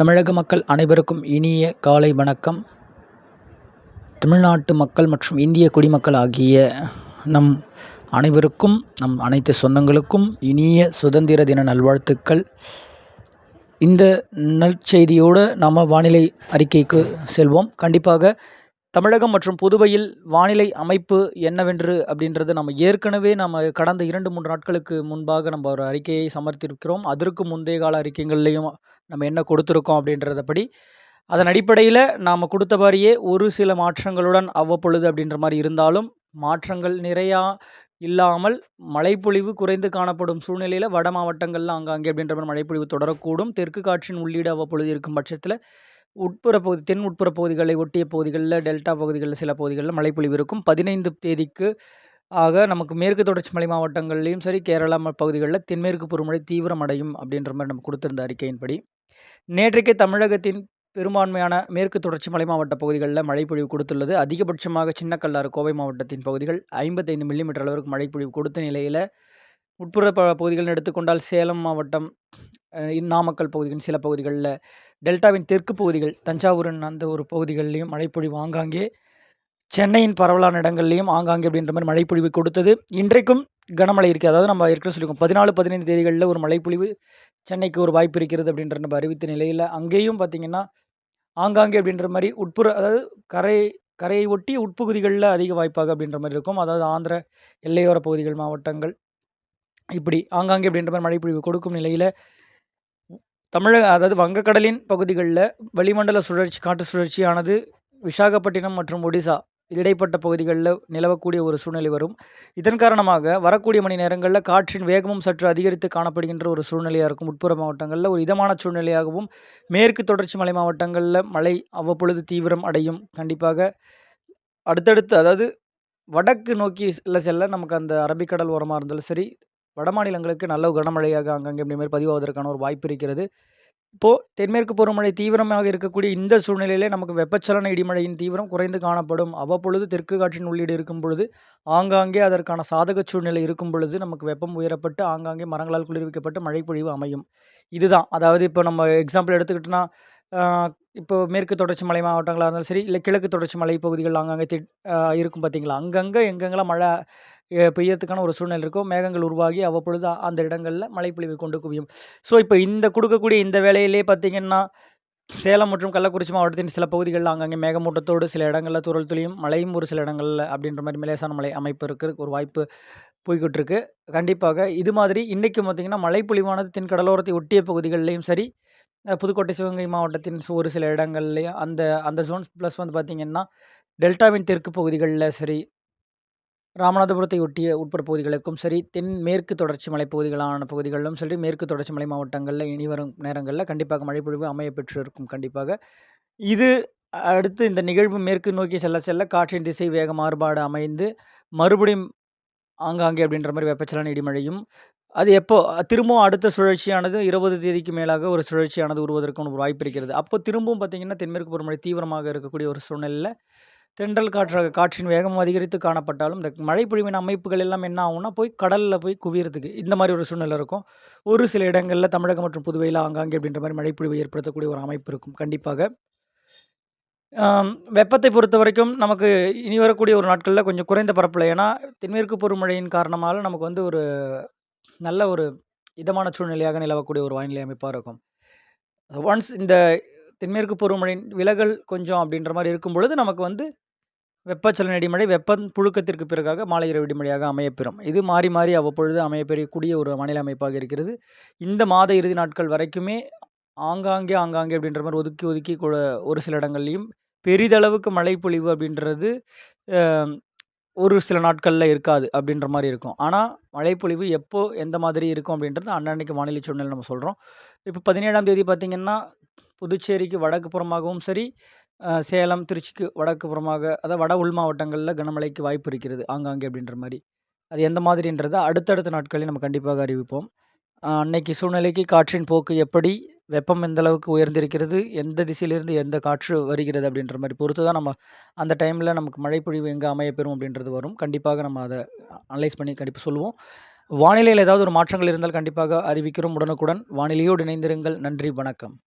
தமிழக மக்கள் அனைவருக்கும் இனிய காலை வணக்கம். தமிழ்நாட்டு மக்கள் மற்றும் இந்திய குடிமக்கள் ஆகிய நம் அனைவருக்கும் நம் அனைத்து சொந்தங்களுக்கும் இனிய சுதந்திர தின நல்வாழ்த்துக்கள். இந்த நற்செய்தியோடு நாம் வானிலை அறிக்கைக்கு செல்வோம். கண்டிப்பாக தமிழகம் மற்றும் புதுவையில் வானிலை அமைப்பு என்னவென்று அப்படின்றது நம்ம ஏற்கனவே நம்ம கடந்த இரண்டு மூன்று நாட்களுக்கு முன்பாக நம்ம ஒரு அறிக்கையை சமர்த்திருக்கிறோம். அதற்கு முந்தைய கால அறிக்கைகள்லையும் நம்ம என்ன கொடுத்துருக்கோம் அப்படின்றத படி அதன் அடிப்படையில் நாம் கொடுத்தபாரியே ஒரு சில மாற்றங்களுடன் அவ்வப்பொழுது அப்படின்ற மாதிரி இருந்தாலும் மாற்றங்கள் நிறையா இல்லாமல் மழைப்பொழிவு குறைந்து காணப்படும் சூழ்நிலையில் வட மாவட்டங்களில் ஆங்காங்கே அப்படின்ற மாதிரி மழைப்பொழிவு தொடரக்கூடும். தெற்கு காற்றின் உள்ளீடு அவ்வப்பொழுது இருக்கும் பட்சத்தில் உட்புற பகுதி தென் உட்புற பகுதிகளை ஒட்டிய பகுதிகளில் டெல்டா பகுதிகளில் சில பகுதிகளில் மழைப்பொழிவு இருக்கும். பதினைந்து தேதிக்கு ஆக நமக்கு மேற்கு தொடர்ச்சி மலை மாவட்டங்கள்லேயும் சரி கேரளா பகுதிகளில் தென்மேற்கு பருவமழை தீவிரமடையும் அப்படின்ற மாதிரி நம்ம கொடுத்துருந்த அறிக்கையின்படி. நேற்றைக்கு தமிழகத்தின் பெரும்பான்மையான மேற்கு தொடர்ச்சி மலை மாவட்ட பகுதிகளில் மழைப்பொழிவு கொடுத்துள்ளது. அதிகபட்சமாக சின்னக்கல்லாறு கோவை மாவட்டத்தின் பகுதிகள் ஐம்பத்தைந்து மில்லிமீட்டர் அளவிற்கு மழைப்பொழிவு கொடுத்த நிலையில் உட்புற ப பகுதிகள் எடுத்துக்கொண்டால் சேலம் மாவட்டம் நாமக்கல் பகுதிகளின் சில பகுதிகளில். டெல்டாவின் தெற்கு பகுதிகள் தஞ்சாவூரின் அந்த ஒரு பகுதிகளிலையும் மழைப்பொழிவு ஆங்காங்கே. சென்னையின் பரவலான இடங்கள்லையும் ஆங்காங்கே அப்படின்ற மாதிரி மழைப்பொழிவு கொடுத்தது. இன்றைக்கும் கனமழை இருக்குது அதாவது நம்ம ஏற்கனவே சொல்லியிருக்கோம் பதினாலு பதினைந்து தேதிகளில் ஒரு மழைப்பொழிவு சென்னைக்கு ஒரு வாய்ப்பு இருக்கிறது அப்படின்ற நம்ம அறிவித்த நிலையில் அங்கேயும் பார்த்திங்கன்னா ஆங்காங்கே அப்படின்ற மாதிரி உட்புற அதாவது கரை கரையை ஒட்டி உட்பகுதிகளில் அதிக வாய்ப்பாக அப்படின்ற மாதிரி இருக்கும். அதாவது ஆந்திர எல்லையோர பகுதிகள் மாவட்டங்கள் இப்படி ஆங்காங்கே அப்படின்ற மாதிரி மழைப்பொழிவு கொடுக்கும் நிலையில் தமிழக அதாவது வங்கக்கடலின் பகுதிகளில் வளிமண்டல சுழற்சி காற்று சுழற்சியானது விசாகப்பட்டினம் மற்றும் ஒடிசா இடைப்பட்ட பகுதிகளில் நிலவக்கூடிய ஒரு சூழ்நிலை வரும். இதன் காரணமாக வரக்கூடிய மணி நேரங்களில் காற்றின் வேகமும் சற்று அதிகரித்து காணப்படுகின்ற ஒரு சூழ்நிலையாக இருக்கும். உட்புற மாவட்டங்களில் ஒரு இதமான சூழ்நிலையாகவும் மேற்கு தொடர்ச்சி மலை மாவட்டங்களில் மழை அவ்வப்பொழுது தீவிரம் அடையும். கண்டிப்பாக அடுத்தடுத்து அதாவது வடக்கு நோக்கி செல்ல செல்ல நமக்கு அந்த அரபிக்கடல் ஓரமாக இருந்தாலும் சரி வட மாநிலங்களுக்கு நல்ல கனமழையாக அங்கங்கே இப்படி பதிவாவதற்கான ஒரு வாய்ப்பு இருக்கிறது. இப்போது தென்மேற்கு பருவமழை தீவிரமாக இருக்கக்கூடிய இந்த சூழ்நிலையிலே நமக்கு வெப்பச்சலன இடிமழையின் தீவிரம் குறைந்து காணப்படும். அவ்வப்பொழுது தெற்கு காற்றின் உள்ளீடு இருக்கும் பொழுது ஆங்காங்கே அதற்கான சாதக சூழ்நிலை இருக்கும் பொழுது நமக்கு வெப்பம் உயரப்பட்டு ஆங்காங்கே மரங்களால் குளிர்விக்கப்பட்டு மழைப்பொழிவு அமையும். இதுதான். அதாவது இப்போ நம்ம எக்ஸாம்பிள் எடுத்துக்கிட்டோன்னா இப்போ மேற்கு தொடர்ச்சி மலை மாவட்டங்களாக இருந்தாலும் சரி இல்லை கிழக்கு தொடர்ச்சி மலை பகுதிகள் அங்கங்கே திட் இருக்கும் பார்த்தீங்களா? அங்கங்கே எங்கெங்கெல்லாம் மழை பெய்யறதுக்கான ஒரு சூழ்நிலை இருக்கும். மேகங்கள் உருவாகி அவ்வப்பொழுது அந்த இடங்களில் மழைப்பொழிவை கொண்டு குவியும். ஸோ இப்போ இந்த கொடுக்கக்கூடிய இந்த வேலையிலே பார்த்திங்கன்னா சேலம் மற்றும் கள்ளக்குறிச்சி மாவட்டத்தின் சில பகுதிகளில் அங்கங்கே மேகமூட்டத்தோடு சில இடங்களில் துறல் துளியும் மழையும் ஒரு சில இடங்களில் அப்படின்ற மாதிரி மிலேசான மலை அமைப்பு இருக்கிறதுக்கு ஒரு வாய்ப்பு போய்கிட்டிருக்கு. கண்டிப்பாக இது மாதிரி இன்றைக்கும் பார்த்திங்கன்னா மழைப்பொழிவானது தென் கடலோரத்தை ஒட்டிய பகுதிகளிலையும் சரி புதுக்கோட்டை சிவகங்கை மாவட்டத்தின் ஒரு சில இடங்கள்லையும் அந்த அந்த ஜோன்ஸ் ப்ளஸ் வந்து பார்த்திங்கன்னா டெல்டாவின் தெற்கு பகுதிகளில் சரி ராமநாதபுரத்தை ஒட்டிய உட்புற பகுதிகளுக்கும் சரி தென் மேற்கு தொடர்ச்சி மலைப்பகுதிகளான பகுதிகளிலும் சரி மேற்கு தொடர்ச்சி மலை மாவட்டங்களில் இனி வரும் நேரங்களில் கண்டிப்பாக மழைப்பொழிவு அமைய பெற்று இருக்கும் கண்டிப்பாக. இது அடுத்து இந்த நிகழ்வு மேற்கு நோக்கி செல்ல செல்ல காற்றின் திசை வேக மாறுபாடு அமைந்து மறுபடியும் ஆங்காங்கே அப்படின்ற மாதிரி வெப்பச்சலன இடிமழையும் அது எப்போ திரும்பவும் அடுத்த சுழற்சியானது இருபது தேதிக்கு மேலாக ஒரு சுழற்சியானது உருவதற்கான ஒரு வாய்ப்பு இருக்கிறது. அப்போ திரும்பவும் பார்த்திங்கன்னா தென்மேற்கு பருவமழை தீவிரமாக இருக்கக்கூடிய ஒரு சூழ்நிலையில் தென்றல் காற்றாக காற்றின் வேகம் அதிகரித்து காணப்பட்டாலும் இந்த மழை பொழிவின் அமைப்புகள் எல்லாம் என்ன ஆகும்னா போய் கடலில் போய் குவியறதுக்கு இந்த மாதிரி ஒரு சூழ்நிலை இருக்கும். ஒரு சில இடங்களில் தமிழகம் மற்றும் புதுவையில் ஆங்காங்கே அப்படின்ற மாதிரி மழைப்பொழிவு ஏற்படுத்தக்கூடிய ஒரு அமைப்பு இருக்கும் கண்டிப்பாக. வெப்பத்தை பொறுத்த வரைக்கும் நமக்கு இனி வரக்கூடிய ஒரு நாட்களில் கொஞ்சம் குறைந்த பரப்பில் ஏன்னா தென்மேற்கு பருவமழையின் காரணமாக நமக்கு வந்து ஒரு நல்ல ஒரு இதமான சூழ்நிலையாக நிலவக்கூடிய ஒரு வானிலை அமைப்பாக இருக்கும். ஒன்ஸ் இந்த தென்மேற்கு பருவமழையின் விலகல் கொஞ்சம் அப்படின்ற மாதிரி இருக்கும் பொழுது நமக்கு வந்து வெப்பச்சலன இடிமழை வெப்பம் புழுக்கத்திற்கு பிறகாக மாலை இரவு இடிமழையாக அமையப்பெறும். இது மாறி மாறி அவ்வப்பொழுது அமையப்பெறக்கூடிய ஒரு வானிலை அமைப்பாக இருக்கிறது. இந்த மாத இறுதி நாட்கள் வரைக்குமே ஆங்காங்கே ஆங்காங்கே அப்படின்ற மாதிரி ஒதுக்கி ஒதுக்கி ஒரு சில இடங்கள்லையும் பெரிதளவுக்கு மழை பொழிவு அப்படின்றது ஒரு சில நாட்களில் இருக்காது அப்படின்ற மாதிரி இருக்கும். ஆனால் மழைப்பொழிவு எப்போ எந்த மாதிரி இருக்கும் அப்படின்றது அன்னன்னைக்கு வானிலை சூழ்நிலை நம்ம சொல்கிறோம் இப்போ பதினேழாம் தேதி பார்த்திங்கன்னா புதுச்சேரிக்கு வடக்கு புறமாகவும் சரி சேலம் திருச்சிக்கு வடக்கு புறமாக அதாவது வட உள் மாவட்டங்களில் கனமழைக்கு வாய்ப்பு இருக்கிறது ஆங்காங்கே அப்படின்ற மாதிரி. அது எந்த மாதிரின்றத அடுத்தடுத்த நாட்களில் நம்ம கண்டிப்பாக அறிவிப்போம். அன்னைக்கு சூழ்நிலைக்கு காற்றின் போக்கு எப்படி வெப்பம் எந்த அளவுக்கு உயர்ந்திருக்கிறது எந்த திசையிலிருந்து எந்த காற்று வருகிறது அப்படின்ற மாதிரி பொறுத்து தான் நம்ம அந்த டைமில் நமக்கு மழைப்பொழிவு எங்கே அமையப்பெறும் அப்படின்றது வரும். கண்டிப்பாக நம்ம அதை அனலைஸ் பண்ணி கண்டிப்பாக சொல்லுவோம் வானிலையில் ஏதாவது ஒரு மாற்றங்கள் இருந்தால் கண்டிப்பாக அறிவிக்கிறோம். உடனுக்குடன் வானிலையோடு இணைந்திருங்கள். நன்றி வணக்கம்.